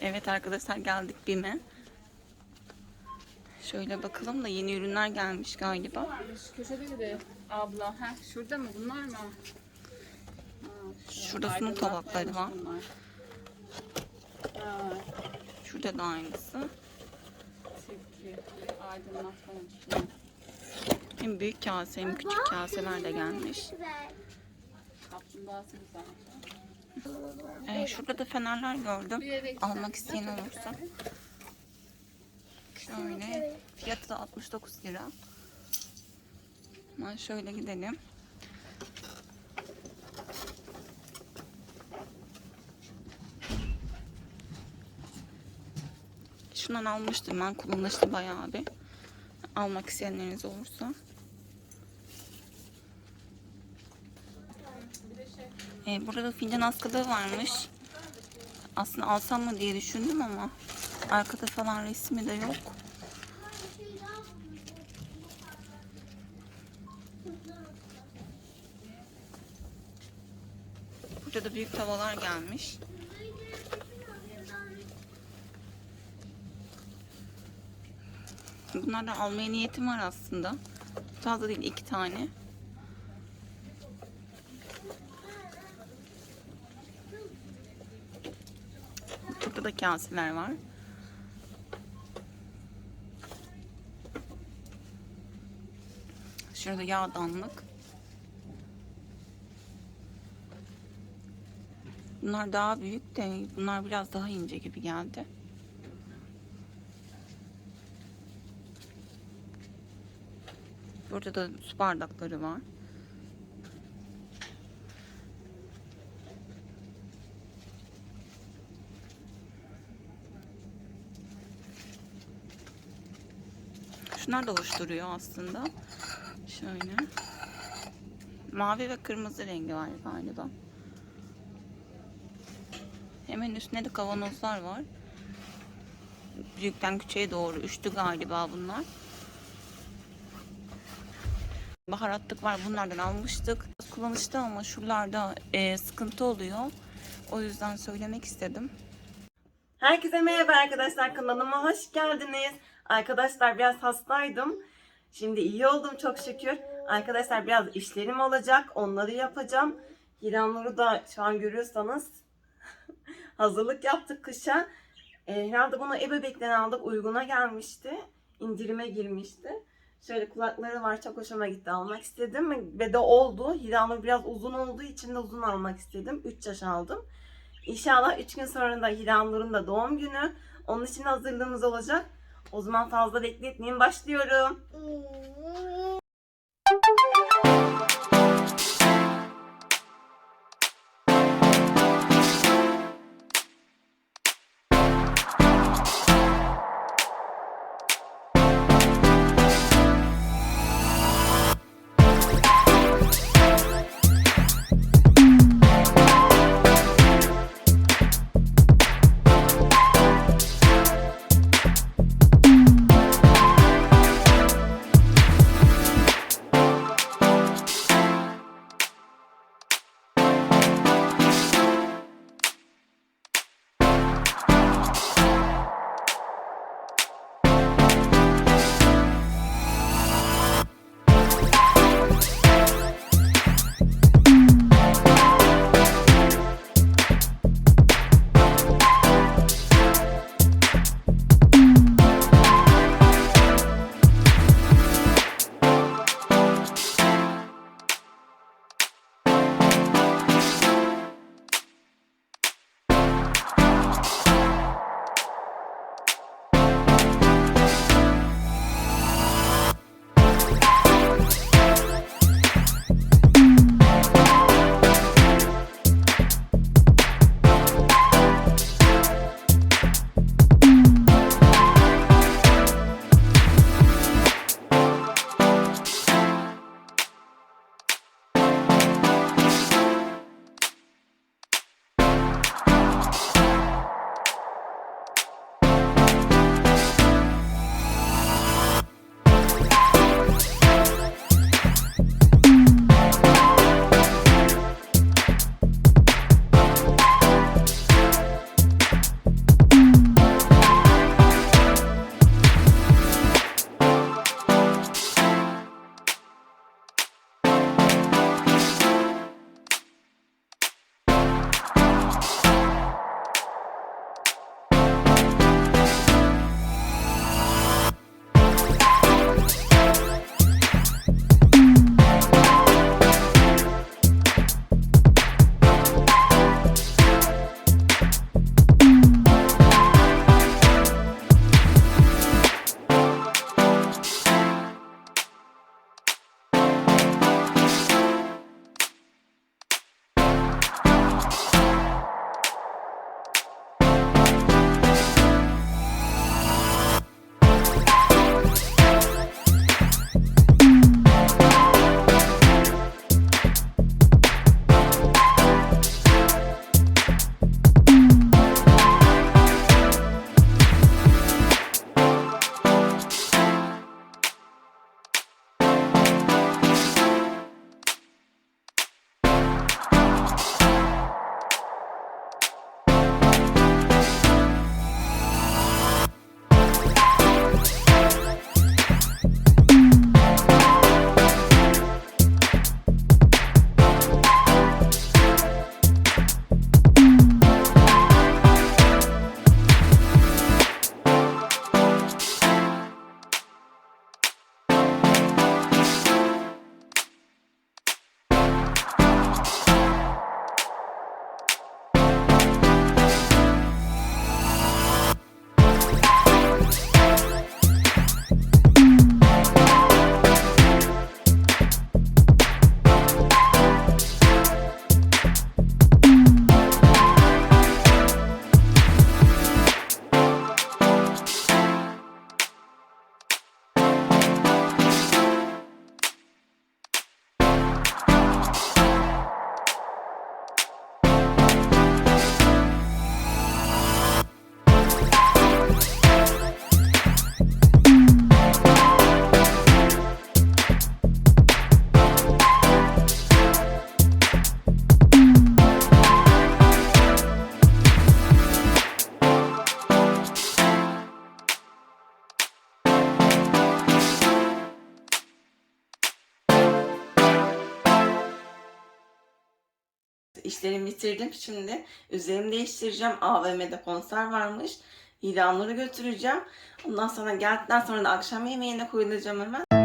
Evet arkadaşlar geldik BİM'e. Şöyle bakalım da yeni ürünler gelmiş galiba. Varmış. Köşede de abla. Heh, şurada mı? Bunlar mı? Ha, Şurada sunum tabakları var. bunlar. Şurada da aynısı. Hem büyük kase hem küçük kaseler de gelmiş. Kaplumbağası güzel. Ee, şurada da fenerler gördüm. Almak isteyen olursa. Şöyle. Fiyatı da 69 lira. Hemen şöyle gidelim. Şundan almıştım ben. Kullanışlı bayağı bir. Almak isteyenleriniz olursa. Ee, burada fincan askılığı varmış. Aslında alsam mı diye düşündüm ama arkada falan resmi de yok. Burada da büyük tavalar gelmiş. Bunlardan almaya niyetim var aslında. Fazla değil iki tane. Burada da kaseler var. Şurada yağdanlık. Bunlar daha büyük de bunlar biraz daha ince gibi geldi. Burada da su bardakları var. Şunlar da hoş aslında. Şöyle. Mavi ve kırmızı rengi var galiba. Hemen üstünde de kavanozlar var. Büyükten küçüğe doğru üçlü galiba bunlar. Baharatlık var. Bunlardan almıştık. Kullanışlı ama şuralarda e, sıkıntı oluyor. O yüzden söylemek istedim. Herkese merhaba arkadaşlar kanalıma hoş geldiniz. Arkadaşlar biraz hastaydım. Şimdi iyi oldum çok şükür. Arkadaşlar biraz işlerim olacak. Onları yapacağım. Hiranur'u da şu an görüyorsanız hazırlık yaptık kışa. Ee, herhalde bunu ebebekten aldık. Uyguna gelmişti. İndirime girmişti. Şöyle kulakları var. Çok hoşuma gitti. Almak istedim. Ve de oldu. Hiranur biraz uzun olduğu için de uzun almak istedim. 3 yaş aldım. İnşallah 3 gün sonra da Hiranur'un da doğum günü. Onun için hazırlığımız olacak. O zaman fazla bekletmeyin. Başlıyorum. İşlerimi bitirdim. Şimdi üzerimi değiştireceğim. AVM'de konser varmış. İlanları götüreceğim. Ondan sonra geldikten sonra da akşam yemeğine koyulacağım hemen.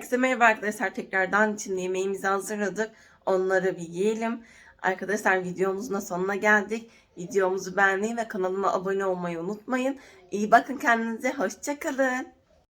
Herkese merhaba arkadaşlar. Tekrardan şimdi yemeğimizi hazırladık. Onları bir yiyelim. Arkadaşlar videomuzun da sonuna geldik. Videomuzu beğenmeyi ve kanalıma abone olmayı unutmayın. İyi bakın kendinize. Hoşçakalın.